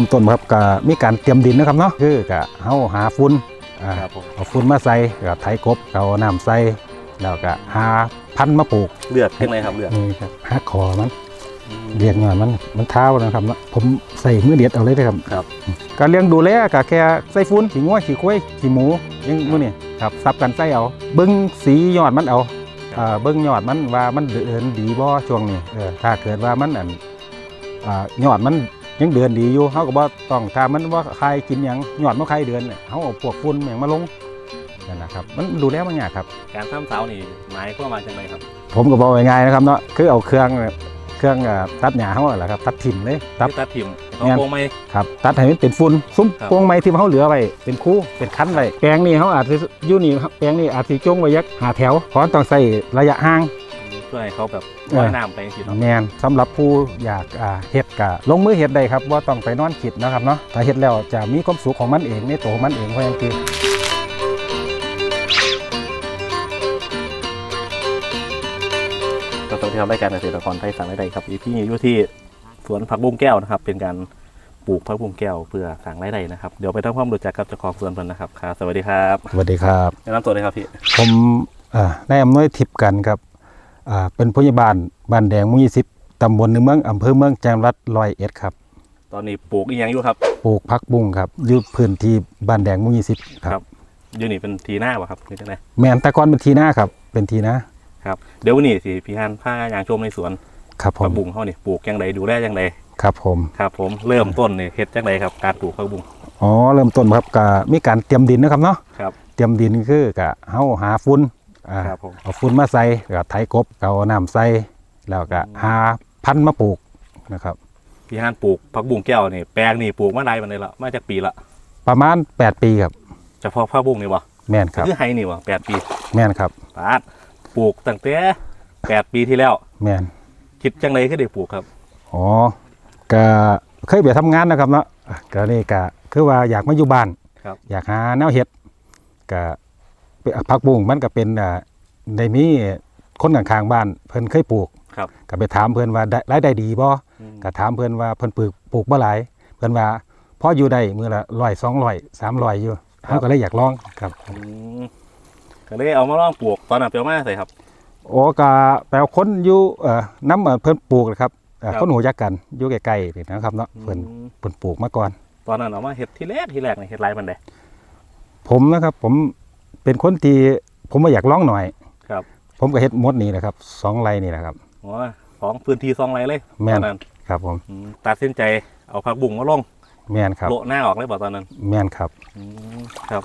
ริ่มต้นครับก็มีการเตรียมดินนะครับเนาะคือก็เฮาหาฝุ่นอ่าครับผม เอาฝุ่นมาใส่ก็ไถกบเอาน้ำใส่แล้วก็หาพันธุ์มาปลูกเลือดเป็นไงครับเลือดนี่ครับหักคอมันเรียกงานมันมันเท้านะครับเนาะผมใส่มือเด็ดเอาเลยนะครับ ครับ การเลี้ยงดูแลก็แค่ใส่ฝุ่นขี้งัวขี้ควายขี้หมูอยังมื้อนี่ครับซับกันใส่เอาเบิ่งสียอดมันเอาอ่าเบิ่งยอดมันว่ามันเดินดีบ่ช่วงนี้เออถ้าเกิดว่ามันอันอ่ายอดมัน ยังเดินดีอยู่เฮาก็บ่ต้องถ้ามันว่าใครกินหยังยอดมันใครเดินเนี่ยเฮาเอาพวกฝุ่นหยังมาลงนั่นนะครับ มันดูแลมันยากครับ การทำเสานี่หมายความว่าจังไรครับผมก็บอกง่ายๆนะครับเนาะคือเอาเครื่องเครื่องอ่าตัดหญ้าเฮาแหละครับ ตัดถิ่มเลยตัด ที่ตัดถิ่มเขาแม่นโกงไหม ครับตัดให้มันเป็นฝุ่นซุ้มครับ โปวงไม้ที่เขาเหลือไว้เป็นคู่เป็นคันไว้แปลงนี้เขาอาจจะอยู่นี่ครับแปลงนี้อาจจะจงไว้ยักหาแถวเพราะต้องใส่ระยะห่างเพื่อให้เขาแบบเออว่ายน้ำไปสิเนาะแมนสำหรับผู้อยากอ่าเฮ็ดกะลงมือเฮ็ดได้ครับว่าต้องไปนอนคิดนะครับเนาะถ้าเฮ็ดแล้วจะมีความสุขของมันเองในตัวของมันเองเพราะอย่างคือเราต้องที่ทำรายการเกษตรกรไทยสั่งรายได้ครับอีพี่อยู่ที่สวนผักบุ้งแก้วนะครับ เป็นการปลูกผักบุ้งแก้วเพื่อสั่งรายได้นะครับเดี๋ยวไปทำความรู้จักกับเจ้าของสวนเพิ่นนะครับครับสวัสดีครับสวัสดีครับแนะนำตัวเลยครับพี่ผมอ่านายอำนวยทิพย์กันครับอ่า เป็นผู้ใหญ่บ้านบ้านแดงหมุ้ยสิบตำบลในเมืองอำเภอเมืองจังหวัดร้อยเอ็ดครับ ตอนนี้ปลูกอีหยังอยู่ครับ ปลูกพักบุ้งครับอยู่พื้นที่บ้านแดงหมุ้ยสิบครับอยู่นี่เป็นทีหน้าป่ะครับนี่จังไงแมนแตะกอนเป็นทีหน้าครับ เป็นทีหน้าครับเดี๋ยววันนี้สิพี่ฮันผ้ายางชมในสวนครับผผัมกบุ้งเขานี่ปลูกยังไงดูแลยังไงครับผมครับผมเริ่มต้นนี่เฮ็ดจังไงครับการปลูกผักบุ้งอ๋อเริ่มต้นครับก็มีการเตรียมดินนะครับเนาะครับเตรียมดินคือก็เฮาหาฝุ่น อ่าครับผม เอาฝุ่นมาใส่ก็ไถกบเอาน้ำใส่แล้วก็หาพันธุ์มาปลูกนะครับ พี่ฮันปลูกผักบุ้งแก้วนี่แปลงนี่ปลูกมาได้มันเลยละมาจากปีละประมาณ 8 ปีครับ เฉพาะผักบุ้งนี่วะแม่นครับ คือไฮนี่วะแปดปีแม่นครับ ปาดปลูกตั้งแต่แปดปีที่แล้ว แม่นคิดจังไรก็ได้ปลูกครับ อ๋อก็เคยไปทำงานนะครับเนาะอะก็นี่ก็คือว่าอยากมาอยู่บ้าน ครับ อยากหาแนวเฮ็ดก็ไป ผักบุ้งมันก็เป็นอ่าในมีคนข้างๆบ้านเพิ่นเคยปลูกครับ ก็ไปถามเพิ่นว่าได้รายได้ดีบ่อืม ก็ถามเพิ่นว่าเพิ่นปลูกปลูกบ่หลายเพิ่นว่าพออยู่ได้มื้อละ100 200 300อยู่เฮาก็เลยอยากลองครับ อืมก็เลยเอามาลองปลูกตอนนั้นเปียวมาใส่ครับ โอ้ก็แปลว่าคนอยู่เอ่อน้ำเอ่อเพิ่นปลูกนะครับเอ่อครับ คนหูจักกันอยู่ใกล้ๆนี่นะครับเนาะเพิ่นอืมเพิ่นปลูกมาก่อน ตอนนั้นเอามาเฮ็ดที่แรกที่แรกนี่เฮ็ดไรมันได้ผมนะครับผม เป็นคนที่ผมมาอยากลองหน่อย ครับ ผมก็เฮ็ดหมดนี่แหละครับสองไร่นี่แหละครับอ๋อของพื้นที่ซองไรเลยแม่ตนอนนั้นครับผมอืมตัดสินใจเอาผักบุ้งมาลงแม่นครับ โละหน้าออกเลยบ่ตอนนั้นแม่นครับ อืมครับ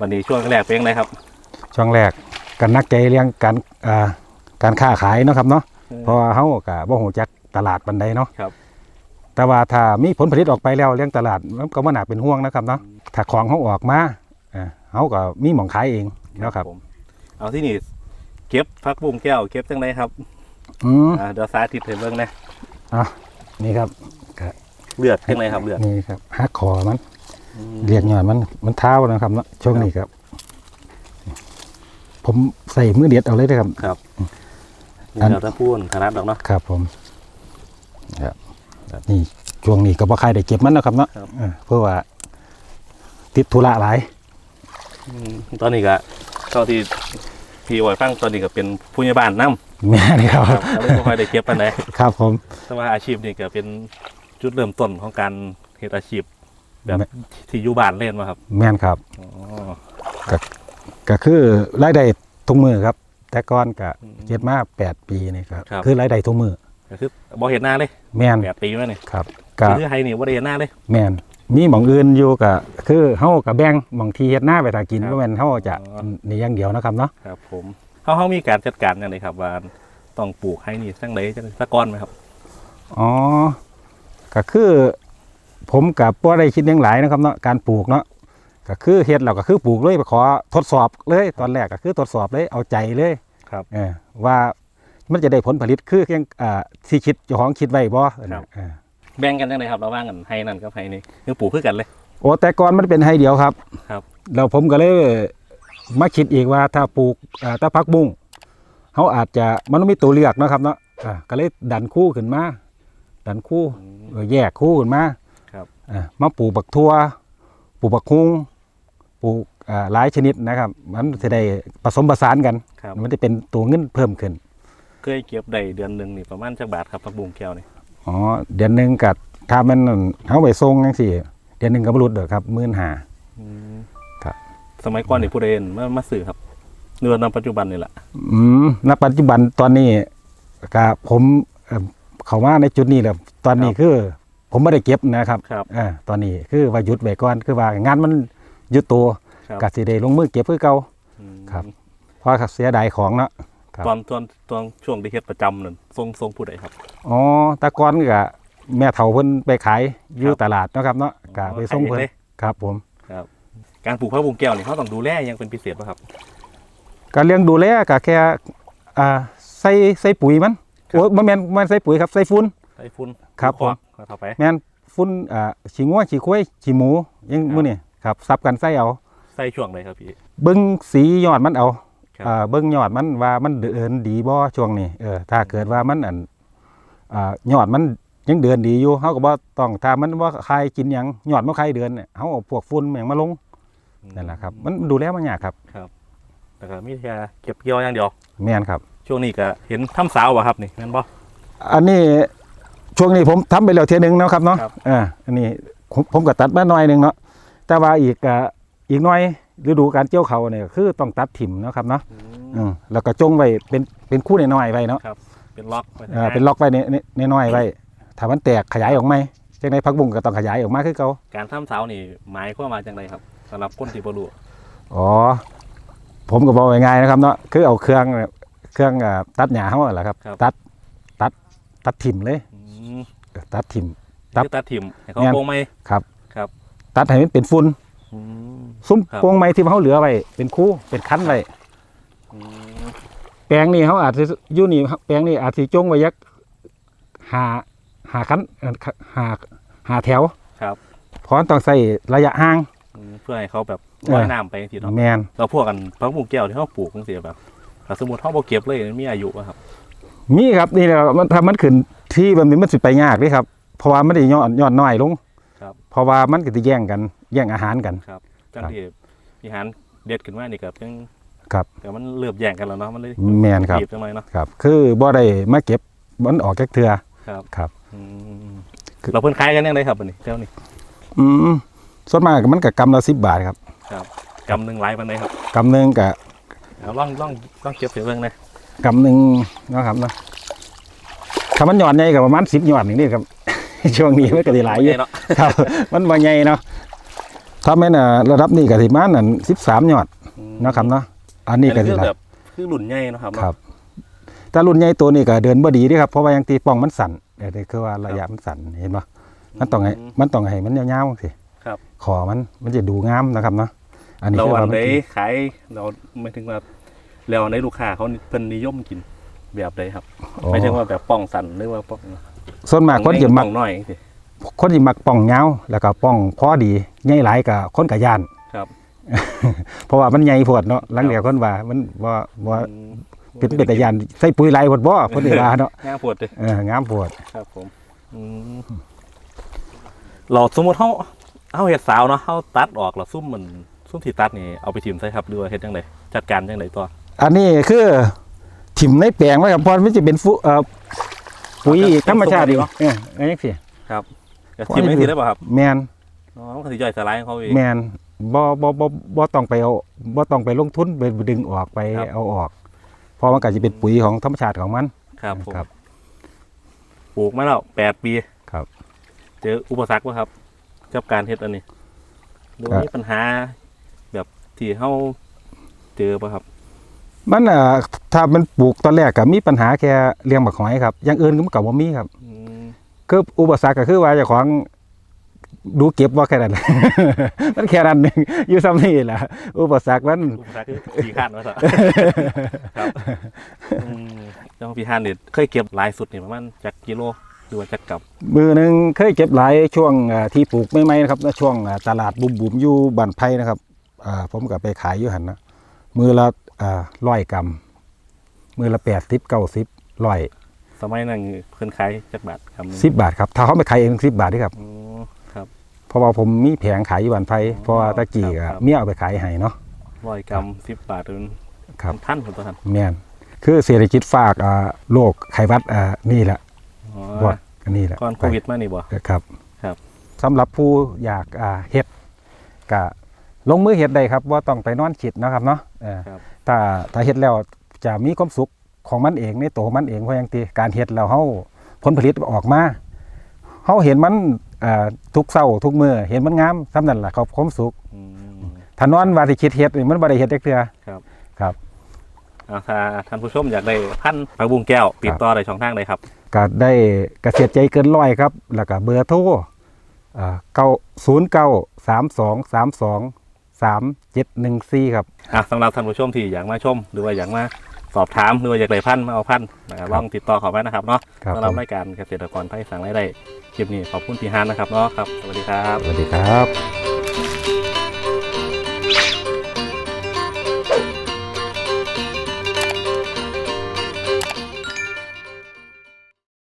วันนี้ช่วงแรกเป็นยังไงครับ ช่วงแรกกันนักใจเรื่องการอ่าการค้าขายเนาะครับเนาะเพราะว่าเฮาก็บ่ฮู้จักตลาดปานใดเนาะครับ แต่ว่าถ้ามีผลผลิตออกไปแล้วเรื่องตลาดมันก็บ่น่าเป็นห่วงนะครับเนาะถ้าของเฮาออกมาอ่า เฮาก็มีหม่องขายเองนะครับผมเอาที่นี่เก็บผักบุ้งแก้วเก็บจังไดครับอืมอ่าเดี๋ยวสาธิตให้เบิ่งนะนี่ครับเลือดจังไดครับเลือดนี่ครับหักคอมันเรียกยอดมันมันเท้านะครับเนาะช่วงนี้ครับ ผมใส่มือเด็ดเอาเลยนะครับ ครับอันเดี๋ยวถ้าพูดขนาดดอกเนาะ ครับผมครับนี่ช่วงนี้ก็บ่ใครได้เก็บมันนะครับเนาะครับ เออเพราะว่า ติดธุระหลายอืม ตอนนี้ก็เท่าที่พี่ไว้ฟังตอนนี้ก็เป็นผู้ใหญ่บ้านนำแม่นี่ครับครับก็เลยบ่ค่อยได้เก็บปานใดครับผม แต่ว่าอาชีพนี่ก็เป็นจุดเริ่มต้นของการเฮ็ดอาชีพแบบแม่ ที่อยู่บ้านเล่นมาครับแม่นครับ อ๋อ ก็คือรายได้ทุกมือครับ แต่ก่อนก็อืมเก็บมาแปดปีนี่ครับครับ คือรายได้ทุกมือก็คือบ่เห็นหน้าเลยแม่นแปดปีมานี่ครับก็คือไฮนี่บ่ได้เห็นหน้าเลย แม่น มีหม่องอื่นอยู่ก็คือเฮาก็แบ่งหม่องที่เฮ็ดหน้าไปถ้ากินครับ บ่แม่นเฮาจะอ๋อนี่อย่างเดียวนะครับเนาะครับผมเขาเขามีการจัดการยังไงครับว่าต้องปลูกไฮนี่จังไดจังสักก้อนไหมครับ อ๋อก็คือ ผมกับบ่ได้คิดหยังหลายนะครับเนาะการปลูกเนาะก็คือเฮ็ดแล้วก็คือปลูกเลยไปขอทดสอบเลยตอนแรกก็คือทดสอบเลยเอาใจเลยครับเออว่ามันจะได้ผลผลิตคือเพียงอ่าที่คิดเจ้าของคิดไว้บ่ครับ เออ แบ่งกันจังไดครับระหว่างกันไฮนั่นกับไฮนี่คือปลูกคือกันเลย โอ้แต่ก่อนมันเป็นไฮเดียวครับครับ แล้วผมก็เลยมาคิดอีกว่าถ้าปลูกอ่าถ้าพักบุ้งเขาอาจจะมันต้องมีตัวเลือกเนาะครับเนาะอ่าก็เลยดันคู่ขึ้นมาดันคู่เออแยกคู่ขึ้นมาครับอ่ามาปลูกบักทั่วปลูกบักคุ้งปลูกอ่าหลายชนิดนะครับ มันจะได้ผสมผสานกัน ครับ มันจะเป็นตัวเงินเพิ่มขึ้น เคยเก็บได้เดือนหนึ่งนี่ประมาณจักบาทครับผักบุ้งแก้วนี่ อ๋อเดือนหนึ่งกับถ้ามันเอาไปส่งจังซี่ เดือนหนึ่งก็บรุษเด้อครับหมื่นหาครับ สมัยก่อนนี่ผู้เรียนมามาซื้อครับเนื้อในปัจจุบันนี่แหละอืมณปัจจุบันตอนนี้ก็ผมเอิ่มเขามาในจุดนี้แหละตอนนี้คือ ผมไม่ได้เก็บนะครับครับเออตอนนี้คือว่าหยุดไว้ก่อนคือว่างานมันหยุดตัวครับก็สิได้ลงมือเก็บคือเก่าอืมครับเพราะเสียดายของเนาะ ครับ ตอนตอนตอนช่วงที่เฮ็ดประจำนั่นทรงทรงผู้ใดครับ อ๋อแตะกอนก็แม่เฒ่าเพิ่นไปขายอยู่ครับตลาดเนาะครับเนาะก็ไปส่งเพิ่นขายเองเลย ครับผม ครับ การปลูกผักบุ้งแก้วนี่เขาต้องดูแลหยังเป็นพิเศษป่ะครับ การเลี้ยงดูแลก็แค่อ่าใส่ใส่ปุ๋ยมันครับ โอ้บ่แม่นบ่แม่นใส่ปุ๋ยครับใส่ฝุ่นใส่ฟุ้นครับควักผมเข้าไปแม่นฝุ่นอ่าขี้งัวขี้ควายขี้หมูอยังครับมื้อนี่ครับซับกันใส่เอา ใส่ช่วงไหนครับพี่เบิ่งสียอดมันเอาครับ อ่าเบิ่งยอดมันว่ามันเดินดีบ่ช่วงนี้เออถ้าเกิดว่ามันอันอ่ายอดมันยังเดินดีอยู่เฮาก็บ่ต้องถ้ามันบ่คายกินหยังยอดบ่คายเดือนเนี่ยเฮาเอาพวกฝุ่นแม่งมาลงนั่นแหละครับ มันดูแลมันยากครับแล้วก็มีแค่เก็บเกี่ยวอย่างเดียวแม่นครับ ช่วงนี้ก็เห็นทำสาวอะครับนี่แม่นบ่อันนี้ช่วงนี้ผมทำไปแล้วเทียหนึงเนาะครับเนาะครับอ่าอันนี้ผมผมก็ตัดมาหน่อยหนึงเนาะแต่ว่าอีกอะอีกหน่อย ฤดูการเกี่ยวเขาวเนี่ยคือต้องตัดถิ่มเนาะครับเนาะอืมแล้วก็จงไว้เป็นเป็นคู่น้อยๆไว้เนาะเป็นล็อกไว้อ่าเป็นล็อกไว้ในในน้อยๆไว้ถ้ามันแตกขยายออกไหมจังในพักบุ้งก็ต้องขยายออกมาคือเขาการทำสาวนี่หมายความว่าจังไดครับสำหรับคนที่บ่รู้อ๋อ ผมก็บอกง่ายๆนะครับเนาะคือเอาเครื่องเนี่ยเครื่องอ่าตัดหญ้าเขาแหละครับ ตัดตัดตัดถิ่มเลยอืมเออตัดถิ่มครับคือตัดถิ่มให้เขาแม่นโป่งไหมครับครับ ตัดให้มันเป็นฝุ่น อืม ซุ้มครับ โปวงไม้ที่เขาเหลือไว้เป็นคู่เป็นคันไว้อืมแปลงนี่เขาอาจจะอยู่นี่แปลงนี่อาจจะจงไว้ยักหาหาคันเอ่อหาหาแถวครับเพราะต้องใส่ระยะห่าง อืมเพื่อให้เขาแบบเออ ว่ายน้ำไปจังซี่เนาะแมนแล้วพวกกันพักบุ้งแก้วที่เขาปลูกจังซี่แบบถ้าสมมุติเขาบ่เก็บเลยมีอายุอะครับมีครับนี่แหละมันถ้ามันขึ้นที่แบบนี้มันสิไปยากเลยครับเพราะว่ามันได้ยอดยอดน้อยลงค รับเพราะว่ามันก็จะแย่งกัน แย่งอาหารกันจังครับที่มีหารเด็ดขึ้นมานี่ก็ยังครับแต่มันเริ่มแย่งกันแล้วเนาะมันเลยแมนครับบีบจังเลยเนาะครับ คือบ่ได้มาเก็บมันออกจากเถือครับครับอืมคือเราเพิ่นขายกันยังไงครับอันนี้แก้วนี่อืมส่วนมากมันก็กำละสิบบาทครับกำหนึ่งหลายปานใดครับกำหนึ่งกับเอาล่องล่องล่องเก็บเสียเบิ่งเลยกำหนึ่งเนาะครับเนาะถ้ามันหย่อนใหญ่กับประมาณสิบหย่อนอย่างนี้ครับ ช่วงนี้มันก็ได้หลายอยู่เนาะครับ มันบ่ใหญ่เนาะถ้าแม่นอะระดับนี้ก็สิมานั่นสิบสามหยอดเนาะครับเนาะอันนี้ก็อันสินี้คือหลายแบบคือหลุ่นใหญ่เนาะครับเนาะครับแต่รุ่นใหญ่ตัวนี้ก็เดินบ่ดีเด้ครับเพราะว่ายังตีป้องมันสั่นเดี๋ยวนี้คือว่าระยะมันสั่นเห็นปะมันต้องให้มันต้องให้มันยาวๆสิครับขอมันมันจะดูงามนะครับเนาะอันนี้เราคือวันว่ามันใดกินขายเราไม่ถึงว่าแล้วในลูกค้าเขาเพิ่นนิยมกินแบบใดครับอ๋อไม่ถึงว่าแบบป้องสันหรือว่าป้อง ส่วนมากคนจะมักป้องน้อยสิคนที่มักป้องยาวแล้วก็ป้องพอดีใหญ่หลายกับคนกับย่านครับ เพราะว่ามันใหญ่โพดเนาะหลังเดียวคนว่ามันบ่บ่อืมเป็นเป็นแต่ย่านใส่ปุ๋ยหลายโพดบ่คนที่ว่าเนาะง่ายปวดเลยเอองามโพดครับผมอืมเราสมมติเขาเขาเห็ดสาวเนาะเขาตัดออกแล้วซุ่มมันซุ่มที่ตัดนี่เอาไปทิมใส่ครับหรือว่าเฮ็ดจังไดจัดการจังไดต่ออันนี้คือถิ่มในแปลงไว้ครับเพราะมันจะเป็นฟุเอ่อ ปุ๋ยธรรมชาติอยู่เอออันนี้สิจะทิมไม่ทีได้ป่ะครับแมนอ๋อมันก็สิย่อยสลายของเขาเองแมนบ่บ่บ่บ่ต้องไปเอาบ่ต้องไปลงทุนไปดึงออกไปครับเอาออกเพราะมันก็จะเป็นปุ๋ยของธรรมชาติของมันครับผมครับปลูกมาแล้วแปดปีครับ เจออุปสรรคป่ะครับ กับการเฮ็ดอันนี้หรือว่ามีปัญหาแบบที่เขาเจอป่ะครับ มันอะถ้ามันปลูกตอนแรกก็มีปัญหาแค่เลี้ยงบักหอยครับอย่างอื่นก็มันก็บ่มีครับอืมคืออุปสรรคก็คือว่าเจ้าของดูเก็บว่าแค่นั้น มันแค่นั้นหนึงอยู่ซ้ำนี่แหละอุปสรรคมันอุปสรรคคือขี่ข้านมาซะครับอืมเจ้าพี่ฮันเนี่ยเคยเก็บหลายสุดนี่ประมาณจักกิโลหรือว่าจักกับ มือหนึ่งเคยเก็บหลายช่วงอ่าที่ปลูกไม่ไม่นะครับในช่วงอ่าตลาดบุมบุมๆอยู่บ้านไผ่นะครับอ่าผมก็ไปขายอยู่หันนะมือละ ร้อยกรัมมือละแปดสิบเก้าสิบร้อยสมัยนั้นเพิ่นขายจักบาทครับสิบบาทครับถ้าเขาไปขายเองสิบบาทนี่ครับอ๋อครับราะว่าผมมีแผงขายอยู่บ้านไผเพราะว่าตะกี้ครัก็บเมียเอาไปขายให้เนาะร้อยกรัมสิบบาทเป็นครับท่านผมตัวท่านแม่นคือเศรษฐกิจฝากอ่าโรคไข้หวัดอ่านี่แหละอ๋อพวกอันนี้แหละก่อนโควิดมานี่บ่ครับครับสำหรับผู้อยากอ่าเฮ็ดก็ลงมือเฮ็ดได้ครับว่าต้องไปนอนคิดนะครับเนาะเออครับ ถ้าถ้าเฮ็ดแล้วจะมีความสุขของมันเองในตัวของมันเองเพราะอย่างที่การเฮ็ดแล้วเฮาผลผลิตออกมาเฮาเห็นมันอ่าทุกเช้าทุกมื้อเห็นมันงามซำนั้นล่ะครับความสุขอืมถ้านอนว่าสิคิดเฮ็ดนี่มันบ่ได้เฮ็ดจักเทื่อครับครับเอาถ้าท่านผู้ชมอยากได้พันธุ์ผักบุ้งแก้ว ติดต่อได้ช่องทางใดครับก็ได้เกษตรใจเกินร้อยครับ แล้วก็เบอร์โทรอ่าเก้าศูนย์เก้าสามสองสามสอง สามเจ็ดหนึ่งสี่ครับอะสำหรับท่านผู้ชมที่อยากมาชม หรือว่าอยากมาสอบถามหรือว่าอยากได้พันธุ์มาเอาพันธุ์นะครับลองติดต่อเขาไว้นะครับเนาะครับสำหรับผมรายการเกษตรกรไทยสั่งรายได้คลิปนี้ขอบคุณพี่ฮานนะครับเนาะครับสวัสดีครับ สวัสดีครับ